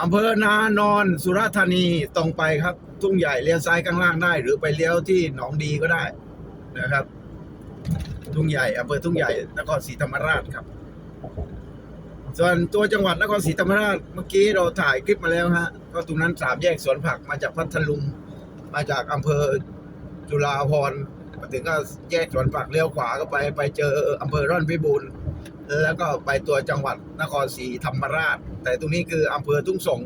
อำเภอนานอนสุราษฎร์ธานีตรงไปครับ ทุ่งใหญ่เลี้ยวซ้ายข้างล่างได้ หรือไปเลี้ยวที่หนองดีก็ได้นะครับ ทุ่งใหญ่อำเภอทุ่งใหญ่นครศรีธรรมราชครับ ส่วนตัวจังหวัดนครศรีธรรมราชเมื่อกี้เราถ่ายคลิปมาแล้วฮะก็ตรงนั้นสามแยกสวนผักมาจากพัทลุงมาจากอำเภอจุฬาภรณ์มาถึงก็แยกสวนผักเลี้ยวขวาก็ไปไปเจออำเภอร่อนพิบูล แล้วก็ไปตัวจังหวัดนครศรีธรรมราช แต่ตรงนี้คืออำเภอทุ่งสง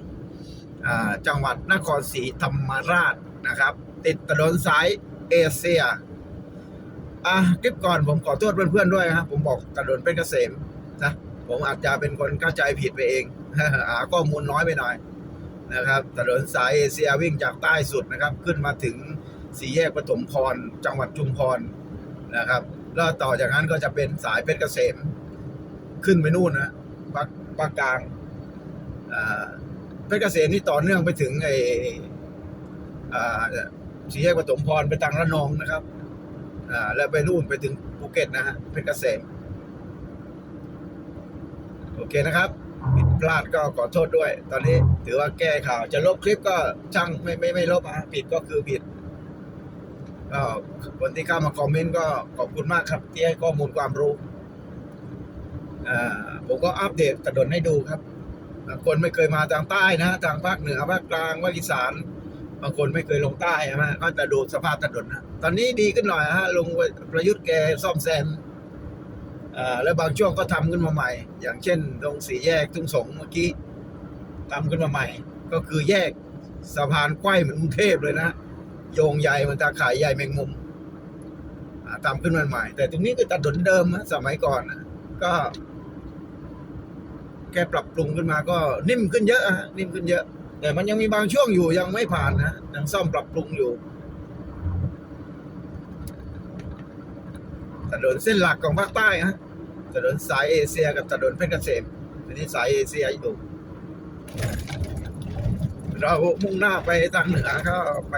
จังหวัดนครศรีธรรมราชนะครับ ติดถนนสายเอเชียอะคลิปก่อนผมขอโทษเพื่อนๆด้วยครับผมบอกถนนเป็นเกษมนะผมอาจจะเป็นคนเข้าใจผิดไปเองหาข้อมูลน้อยไปหน่อยนะครับถนนสายเอเชียวิ่งจากใต้สุดนะครับ ขึ้นมาถึงสี่แยกปฐมพร จังหวัดชุมพรนะครับ แล้วต่อจากนั้นก็จะเป็นสายเพชรเกษม ขึ้นไปนู่นนะภาคภาคกลางเพชรเกษมนี่ต่อเนื่องไปถึงไออ่าสี่แยกปฐมพรไปทางระนองนะครับแล้วไปนู่นไปถึงภูเก็ตนะฮะเพชรเกษมโอเคนะครับผิดพลาดก็ขอโทษด้วย ตอนนี้ถือว่าแก้ข่าวจะลบคลิปก็ช่างไม่ไม่ไม่ลบอะผิดก็คือผิดก็คนที่เข้ามาคอมเมนต์ก็ขอบคุณมากครับ ที่ให้ข้อมูลความรู้ ผมก็อัปเดตถนนให้ดูครับบางคนไม่เคยมาทางใต้นะทางภาคเหนือภาคกลางภาคอีสานบางคนไม่เคยลงใต้ใช่ไหมก็จะดูสภาพถนนนะตอนนี้ดีขึ้นหน่อยฮะลงประยุทธ์แกซ่อมแซมแล้วบางช่วงก็ทำขึ้นมาใหม่ อย่างเช่น ตรงสี่แยกทุ่งสงเมื่อกี้ทำขึ้นมาใหม่ ก็คือแยกสะพานไขว้เหมือนกรุงเทพเลยนะโยงใหญ่เหมันตาข่ายใหญ่แมงมุมทำขึ้นมาใหม่ แต่ตรงนี้ก็ถนนเดิมนะสมัยก่อนนะก็ แกปรับปรุงขึ้นมาก็นิ่มขึ้นเยอะฮะนิ่มขึ้นเยอะ แต่มันยังมีบางช่วงอยู่ยังไม่ผ่านนะยังซ่อมปรับปรุงอยู่ถนนเส้นหลักของภาคใต้ฮะถนนสายเอเชียกับถนนเพชรเกษมอันนี้สายเอเชียอยู่เรามุ่งหน้าไปทางเหนือก็ไป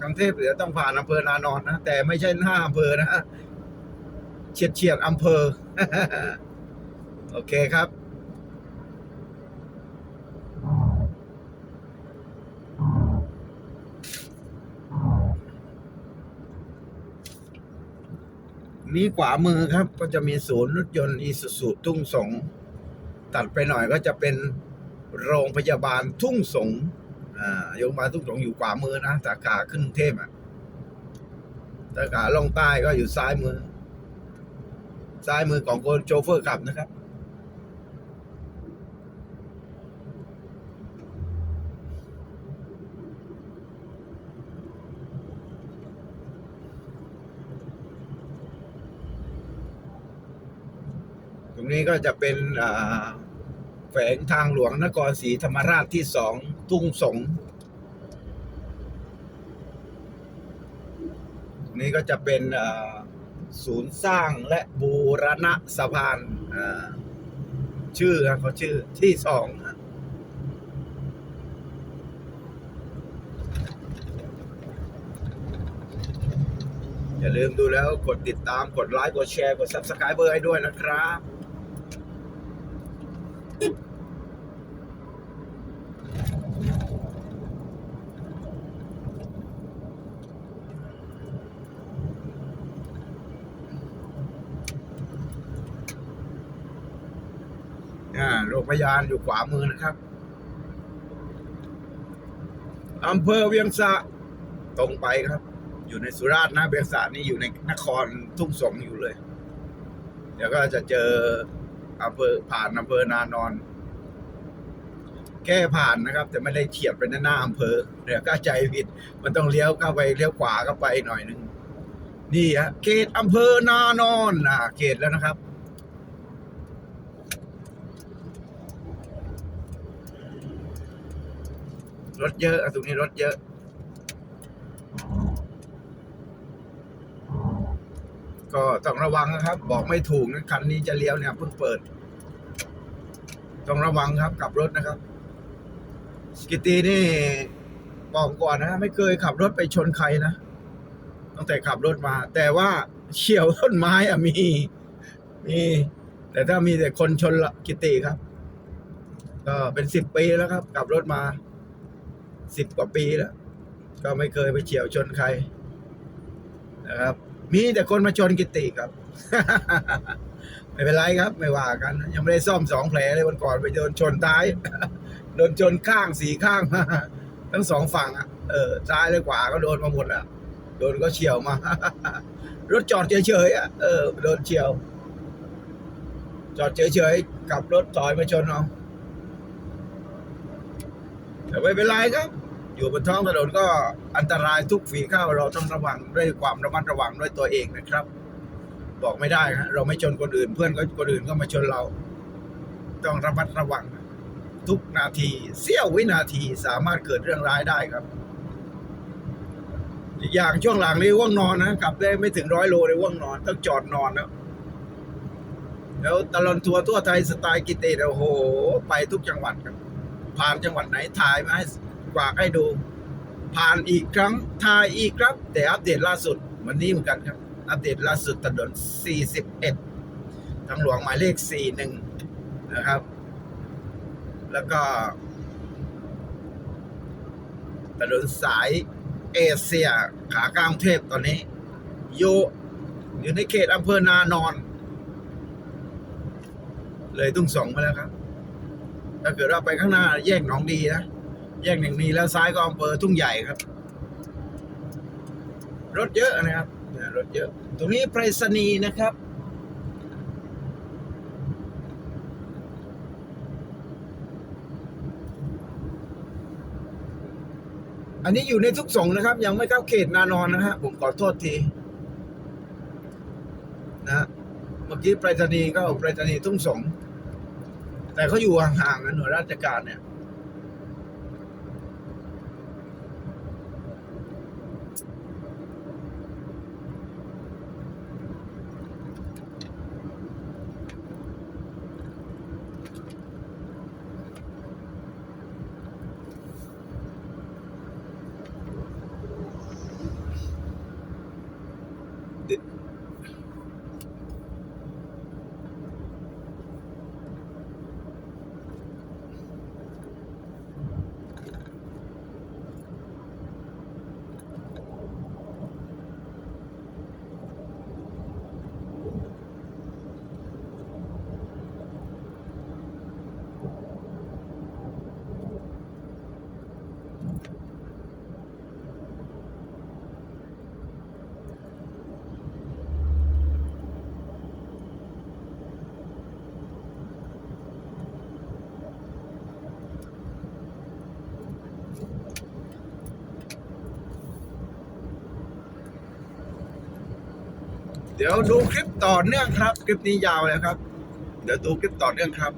กรุงเทพเดี๋ยวต้องผ่านอำเภอนานอนนะแต่ไม่ใช่หน้าอำเภอนะเฉียดเฉียดอำเภอ โอเคครับ นี้ขวามือครับ ก็จะมีศูนย์รถยนต์อีสุสุทุ่งสง ตัดไปหน่อยก็จะเป็นโรงพยาบาลทุ่งสงอ่าโรงพยาบาลทุ่งสงอยู่ขวามือนะสาขาขึ้นเทพอะสาขาลงใต้ก็อยู่ซ้ายมือ ซ้ายมือของคนโชเฟอร์ขับนะครับ นี้ก็จะเป็นแฝงทางหลวงนครศรีธรรมราชที่สองทุ่งสงตรงนี้ก็จะเป็นศูนย์สร้างและบูรณะสะพานชื่อเขาชื่อที่สองอย่าลืมดูแล้วกดติดตามกดไลค์กดแชร์กด subscribe เบอร์ให้ด้วยนะครับ โรงพยาบาลอยู่ขวามือนะครับอำเภอเวียงสะตรงไปครับ อยู่ในสุราษฎร์นะเวียงสะนี่อยู่ในนครทุ่งสงอยู่เลย เดี๋ยวก็จะเจอ อำเภอผ่านอำเภอนานอน แค่ผ่านนะครับ แต่ไม่ได้เฉียดไปหน้าอำเภอเดี๋ยวก็ใจผิด มันต้องเลี้ยวเข้าไปเลี้ยวขวาเข้าไปหน่อยหนึงนี่ฮะเขตอำเภอนานอนอ่าเขตแล้วนะครับรถเยอะอะตรงนี้รถเยอะ ก็ต้องระวังนะครับ บอกไม่ถูกนะคันนี้จะเลี้ยวเนี่ยเพิ่งเปิด ต้องระวังครับขับรถนะครับ สกิตตีนี่บอกก่อนนะ ไม่เคยขับรถไปชนใครนะตั้งแต่ขับรถมา แต่ว่าเฉียวต้นไม้อะมี มี แต่ถ้ามีแต่คนชนละกิตติครับก็เป็นสิบปีแล้วครับขับรถมาสิบกว่าปีแล้ว ก็ไม่เคยไปเฉียวชนใครนะครับ มีแต่คนมาชนกิติครับ ไม่เป็นไรครับ ไม่ว่ากัน ยังไม่ได้ซ่อมสองแผลเลยวันก่อนไปโดนชนท้าย โดนชนข้างสี่ข้าง ทั้งสองฝั่งอะเออซ้ายและขวาก็โดนมาหมดแล้วโดนก็เฉียวมา รถจอดเฉยๆอะเออโดนเฉียว จอดเฉยๆขับรถถอยมาชนเอาแต่ไม่เป็นไรครับ อยู่บนท้องถนนก็อันตรายทุกฝีก้าวเราต้องระวังด้วยความระมัดระวังด้วยตัวเองนะครับ บอกไม่ได้ครับเราไม่ชนคนอื่น เพื่อนก็คนอื่นก็มาชนเรา ต้องระมัดระวัง ทุกนาทีเสี้ยววินาทีสามารถเกิดเรื่องร้ายได้ครับอย่างช่วงหลังนี้ว่างนอนนะกลับได้ไม่ถึงร้อยโลเลยว่างนอน ต้องจอดนอนแล้วแล้วตลอดทัวร์ทั่วไทยสไตล์กิเตโอ้โห ไปทุกจังหวัดครับผ่านจังหวัดไหนถ่ายมาให้ วากให้ดู ผ่านอีกครั้งถ่ายอีกครับ แต่อัปเดตล่าสุดวันนี้เหมือนกันครับ อัปเดตล่าสุดถนน 41ทางหลวงหมายเลข 41 นะครับ แล้วก็ถนนสายเอเชียขากลางกรุงเทพตอนนี้ อยู่อยู่ในเขตอำเภอนานอน เลยตุ้งสองมาแล้วครับ ถ้าเกิดเราไปข้างหน้าแยกหนองดีนะ แยกหนึ่งนี้แล้วซ้ายก็อำเภอทุ่งใหญ่ครับ รถเยอะนะครับรถเยอะ ตรงนี้ไปรษณีย์นะครับอันนี้อยู่ในทุกสงนะครับ ยังไม่เข้าเขตนานอนนะฮะผมขอโทษทีนะเมื่อกี้ไปรษณีย์ก็ไปรษณีย์ทุ่งสงแต่เขาอยู่ห่างๆกันหน่วยราชการเนี่ย เดี๋ยวดูคลิปต่อเนื่องครับ คลิปนี้ยาวเลยครับ เดี๋ยวดูคลิปต่อเนื่องครับ